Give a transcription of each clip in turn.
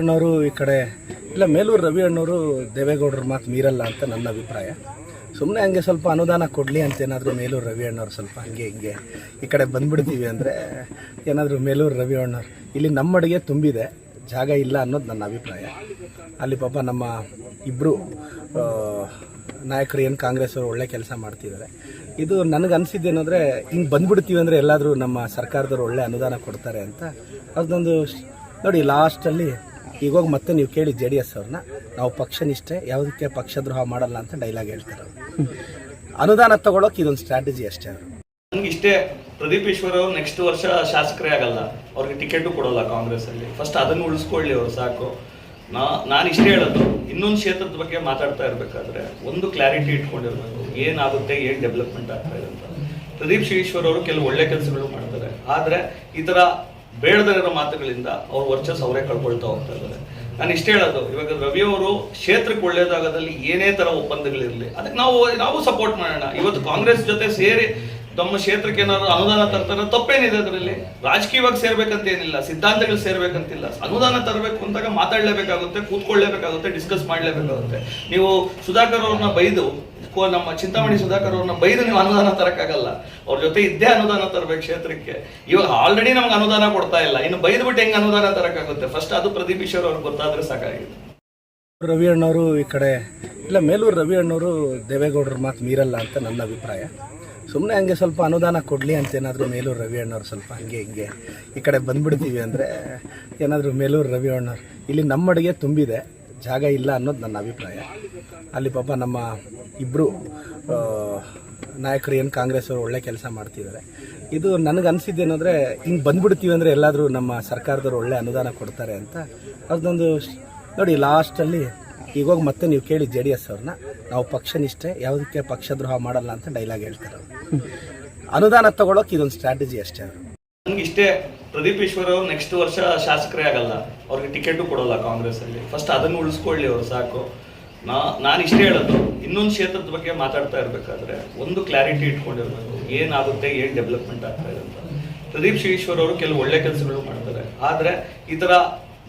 ಅಣ್ಣವರು ಈ ಕಡೆ, ಇಲ್ಲ, ಮೇಲೂರು ರವಿ ಅಣ್ಣವರು ದೇವೇಗೌಡರ ಮಾತು ಮೀರಲ್ಲ ಅಂತ ನನ್ನ ಅಭಿಪ್ರಾಯ. ಸುಮ್ಮನೆ ಹಂಗೆ ಸ್ವಲ್ಪ ಅನುದಾನ ಕೊಡಲಿ ಅಂತ ಏನಾದರೂ ಮೇಲೂರು ರವಿ ಅಣ್ಣವ್ರು ಸ್ವಲ್ಪ ಹಂಗೆ ಹಿಂಗೆ ಈ ಕಡೆ ಬಂದ್ಬಿಡ್ತೀವಿ ಅಂದರೆ ಏನಾದರೂ ಮೇಲೂರು ರವಿ ಅಣ್ಣವ್ರು ಇಲ್ಲಿ ನಮ್ಮ ಅಡುಗೆ ತುಂಬಿದೆ, ಜಾಗ ಇಲ್ಲ ಅನ್ನೋದು ನನ್ನ ಅಭಿಪ್ರಾಯ. ಅಲ್ಲಿ ಪಾಪ ನಮ್ಮ ಇಬ್ಬರು ನಾಯಕರು ಏನು ಕಾಂಗ್ರೆಸ್ ಅವರು ಒಳ್ಳೆ ಕೆಲಸ ಮಾಡ್ತಿದ್ದಾರೆ. ಇದು ನನಗೆ ಅನಿಸಿದ್ದೇನೆಂದರೆ ಹಿಂಗೆ ಬಂದ್ಬಿಡ್ತೀವಿ ಅಂದರೆ ಎಲ್ಲಾದರೂ ನಮ್ಮ ಸರ್ಕಾರದವರು ಒಳ್ಳೆ ಅನುದಾನ ಕೊಡ್ತಾರೆ ಅಂತ. ಅದೊಂದು ನೋಡಿ ಲಾಸ್ಟಲ್ಲಿ ಈಗ ಹೋಗಿ ಮತ್ತೆ ನೀವು ಕೇಳಿ ಜೆ ಡಿ ಎಸ್ ಅವ್ರನ್ನ ನಾವು ಪಕ್ಷ ನಿಷ್ಠೆ ಯಾವುದಕ್ಕೆ ಪಕ್ಷದ್ರೋಹ ಮಾಡಲ್ಲ ಅಂತ ಡೈಲಾಗ್ ಹೇಳ್ತಾರೆ ಅನುದಾನ ತಗೊಳಕ್ಕೆ ಇದೊಂದು ಸ್ಟ್ರಾಟಜಿ ಅಷ್ಟೇ ಅವರು. ಇಷ್ಟೇ ಪ್ರದೀಪ್ ಈಶ್ವರ್ ಅವರು ನೆಕ್ಸ್ಟ್ ವರ್ಷ ಶಾಸಕರೇ ಆಗಲ್ಲ. ಅವ್ರಿಗೆ ಟಿಕೆಟ್ ಕೊಡಲ್ಲ ಕಾಂಗ್ರೆಸ್ ಅಲ್ಲಿ. ಫಸ್ಟ್ ಅದನ್ನು ಉಳಿಸ್ಕೊಳ್ಳಿ ಅವರು, ಸಾಕು. ನಾ, ನಾನು ಇಷ್ಟೇ ಹೇಳೋದು. ಇನ್ನೊಂದು ಕ್ಷೇತ್ರದ ಬಗ್ಗೆ ಮಾತಾಡ್ತಾ ಇರಬೇಕಾದ್ರೆ ಒಂದು ಕ್ಲಾರಿಟಿ ಇಟ್ಕೊಂಡಿರ್ಬೇಕು. ಏನಾಗುತ್ತೆ, ಏನು ಡೆವಲಪ್ಮೆಂಟ್ ಆಗ್ತಾ ಇದೆ ಅಂತ. ಪ್ರದೀಪ್ ಈಶ್ವರ್ ಅವರು ಕೆಲವು ಒಳ್ಳೆ ಕೆಲಸಗಳು ಮಾಡ್ತಾರೆ. ಆದರೆ ಈ ತರ ಬೇಡದೇ ಇರೋ ಮಾತುಗಳಿಂದ ಅವ್ರ ವರ್ಚಸ್ ಅವರೇ ಕಳ್ಕೊಳ್ತಾ ಹೋಗ್ತಾ ಇದ್ದಾರೆ. ನಾನು ಇಷ್ಟೇ ಹೇಳೋದು, ಇವಾಗ ರವಿ ಅವರು ಕ್ಷೇತ್ರಕ್ಕೆ ಒಳ್ಳೇದಾಗದಲ್ಲಿ ಏನೇ ತರ ಒಪ್ಪಂದಗಳಿರಲಿ, ಅದಕ್ಕೆ ನಾವು ನಾವು ಸಪೋರ್ಟ್ ಮಾಡೋಣ. ಇವತ್ತು ಕಾಂಗ್ರೆಸ್ ಜೊತೆ ಸೇರಿ ತಮ್ಮ ಕ್ಷೇತ್ರಕ್ಕೆ ಏನಾದ್ರು ಅನುದಾನ ತರ್ತಾರೆ, ತಪ್ಪೇನಿದೆ ಅದರಲ್ಲಿ? ರಾಜಕೀಯವಾಗಿ ಸೇರ್ಬೇಕಂತ ಏನಿಲ್ಲ, ಸಿದ್ಧಾಂತಗಳು ಸೇರ್ಬೇಕಂತಿಲ್ಲ. ಅನುದಾನ ತರಬೇಕು ಅಂದಾಗ ಮಾತಾಡ್ಲೇಬೇಕಾಗುತ್ತೆ, ಕೂತ್ಕೊಳ್ಳೇಬೇಕಾಗುತ್ತೆ, ಡಿಸ್ಕಸ್ ಮಾಡ್ಲೇಬೇಕಾಗುತ್ತೆ. ನೀವು ಸುಧಾಕರ್ ಅವ್ರನ್ನ ಬೈದು ನಮ್ಮ ಚಿಂತಾಮಣಿ ಸುಧಾಕರ್ ಅವ್ರನ್ನ ಬೈದು ನೀವು ಅನುದಾನ ತರಕ್ಕಾಗಲ್ಲ. ಅವ್ರ ಜೊತೆ ಇದ್ದೇ ಅನುದಾನ ತರಬೇಕು ಕ್ಷೇತ್ರಕ್ಕೆ. ಇವಾಗ ಆಲ್ರೆಡಿ ನಮ್ಗೆ ಅನುದಾನ ಕೊಡ್ತಾ ಇಲ್ಲ. ಇನ್ನು ಬೈದು ಬಿಟ್ಟು ಹೆಂಗ್ ಅನುದಾನ ತರಕ್ಕಾಗುತ್ತೆ? ಫಸ್ಟ್ ಅದು ಪ್ರದೀಪ್ ಈಶ್ವರ್ ಅವ್ರಿಗೆ ಗೊತ್ತಾದ್ರೆ ಸಾಕಾಗಿದೆ ರವಿ ಅಣ್ಣವರು ಈ ಕಡೆ, ಇಲ್ಲ, ಮೇಲೂರು ರವಿ ಅಣ್ಣವರು ದೇವೇಗೌಡರ ಮಾತು ಮೀರಲ್ಲ ಅಂತ ನನ್ನ ಅಭಿಪ್ರಾಯ. ಸುಮ್ಮನೆ ಹಂಗೆ ಸ್ವಲ್ಪ ಅನುದಾನ ಕೊಡಲಿ ಅಂತ ಏನಾದರೂ ಮೇಲೂರು ರವಿ ಅಣ್ಣವ್ರು ಸ್ವಲ್ಪ ಹಂಗೆ ಹಿಂಗೆ ಈ ಕಡೆ ಬಂದುಬಿಡ್ತೀವಿ ಅಂದರೆ ಏನಾದರೂ ಮೇಲೂರು ರವಿ ಅಣ್ಣವ್ರು. ಇಲ್ಲಿ ನಮ್ಮ ಅಡುಗೆ ತುಂಬಿದೆ, ಜಾಗ ಇಲ್ಲ ಅನ್ನೋದು ನನ್ನ ಅಭಿಪ್ರಾಯ. ಅಲ್ಲಿ ಪಾಪ ನಮ್ಮ ಇಬ್ಬರು ನಾಯಕರು ಏನು ಕಾಂಗ್ರೆಸ್ ಅವರು ಒಳ್ಳೆ ಕೆಲಸ ಮಾಡ್ತಿದ್ದಾರೆ. ಇದು ನನಗೆ ಅನಿಸಿದ್ದೇನೆಂದರೆ ಹಿಂಗೆ ಬಂದ್ಬಿಡ್ತೀವಿ ಅಂದರೆ ಎಲ್ಲಾದರೂ ನಮ್ಮ ಸರ್ಕಾರದವ್ರು ಒಳ್ಳೆ ಅನುದಾನ ಕೊಡ್ತಾರೆ ಅಂತ. ಅದೊಂದು ನೋಡಿ ಲಾಸ್ಟಲ್ಲಿ ಈಗ ಹೋಗಿ ಮತ್ತೆ ನೀವು ಕೇಳಿ ಜೆ ಡಿ ಎಸ್ ಅವ್ರನ್ನ, ನಾವು ಪಕ್ಷ ನಿಷ್ಠೆ ಯಾವುದಕ್ಕೆ ಪಕ್ಷದ್ರೋಹ ಮಾಡಲ್ಲ ಅಂತ ಡೈಲಾಗ್ ಹೇಳ್ತಾರೆ ಅನುದಾನ ತಗೊಳ್ಳೋಕೆ ಇದೊಂದು ಸ್ಟ್ರಾಟಜಿ ಅಷ್ಟೇ ಅವರು. ಇಷ್ಟೇ ಪ್ರದೀಪ್ ಈಶ್ವರ್ ಅವ್ರು ನೆಕ್ಸ್ಟ್ ವರ್ಷ ಶಾಸಕರೇ ಆಗಲ್ಲ. ಅವ್ರಿಗೆ ಟಿಕೆಟು ಕೊಡೋಲ್ಲ ಕಾಂಗ್ರೆಸ್ ಅಲ್ಲಿ. ಫಸ್ಟ್ ಅದನ್ನು ಉಳಿಸ್ಕೊಳ್ಳಿ ಅವ್ರು, ಸಾಕು. ನಾ, ನಾನು ಇಷ್ಟೇ ಹೇಳೋದು. ಇನ್ನೊಂದು ಕ್ಷೇತ್ರದ ಬಗ್ಗೆ ಮಾತಾಡ್ತಾ ಇರಬೇಕಾದ್ರೆ ಒಂದು ಕ್ಲಾರಿಟಿ ಇಟ್ಕೊಂಡಿರ್ಬೇಕು. ಏನಾಗುತ್ತೆ, ಏನು ಡೆವಲಪ್ಮೆಂಟ್ ಆಗ್ತಾ ಇದೆ ಅಂತ. ಪ್ರದೀಪ್ ಈಶ್ವರ್ ಅವರು ಕೆಲವು ಒಳ್ಳೆ ಕೆಲಸಗಳು ಮಾಡ್ತಾರೆ. ಆದರೆ ಈ ತರ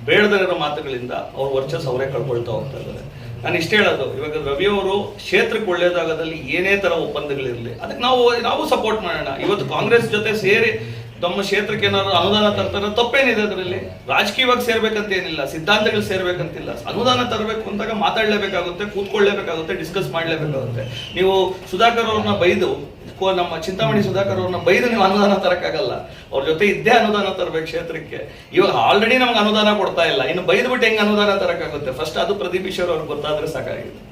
ಬೇಡದೇ ಇರೋ ಮಾತುಗಳಿಂದ ಅವ್ರ ವರ್ಚಸ್ ಅವರೇ ಕಳ್ಕೊಳ್ತಾ ಹೋಗ್ತಾ ಇದ್ದಾರೆ. ನಾನು ಇಷ್ಟೇ ಹೇಳೋದು, ಇವಾಗ ರವಿ ಅವರು ಕ್ಷೇತ್ರಕ್ಕೆ ಒಳ್ಳೆಯದಾಗದಲ್ಲಿ ಏನೇ ಥರ ಒಪ್ಪಂದಗಳಿರಲಿ ಅದಕ್ಕೆ ನಾವು ನಾವು ಸಪೋರ್ಟ್ ಮಾಡೋಣ. ಇವತ್ತು ಕಾಂಗ್ರೆಸ್ ಜೊತೆ ಸೇರಿ ತಮ್ಮ ಕ್ಷೇತ್ರಕ್ಕೆ ಏನಾದ್ರು ಅನುದಾನ ತರ್ತಾರೆ, ತಪ್ಪೇನಿದೆ ಅದರಲ್ಲಿ? ರಾಜಕೀಯವಾಗಿ ಸೇರ್ಬೇಕಂತ ಏನಿಲ್ಲ ಸಿದ್ಧಾಂತಗಳು ಸೇರ್ಬೇಕಂತಿಲ್ಲ. ಅನುದಾನ ತರಬೇಕು ಅಂದಾಗ ಮಾತಾಡಲೇಬೇಕಾಗುತ್ತೆ, ಕೂತ್ಕೊಳ್ಳೇಬೇಕಾಗುತ್ತೆ ಡಿಸ್ಕಸ್ ಮಾಡಲೇಬೇಕಾಗುತ್ತೆ. ನೀವು ಸುಧಾಕರ್ ಅವ್ರನ್ನ ಬೈದು ಕೋ- ನಮ್ಮ ಚಿಂತಾಮಣಿ ಸುಧಾಕರ್ ಅವ್ರನ್ನ ಬೈದು ನೀವು ಅನುದಾನ ತರಕ್ಕಾಗಲ್ಲ. ಅವ್ರ ಜೊತೆ ಇದ್ದೇ ಅನುದಾನ ತರಬೇಕು ಕ್ಷೇತ್ರಕ್ಕೆ. ಇವಾಗ ಆಲ್ರೆಡಿ ನಮ್ಗೆ ಅನುದಾನ ಕೊಡ್ತಾ ಇಲ್ಲ. ಇನ್ನು ಬೈದು ಬಿಟ್ಟು ಹೆಂಗ್ ಅನುದಾನ ತರಕ್ಕಾಗುತ್ತೆ? ಫಸ್ಟ್ ಅದು ಪ್ರದೀಪ್ ಈಶ್ವರ್ ಅವ್ರಿಗೆ ಗೊತ್ತಾದ್ರೆ ಸಾಕಾಗಿದೆ.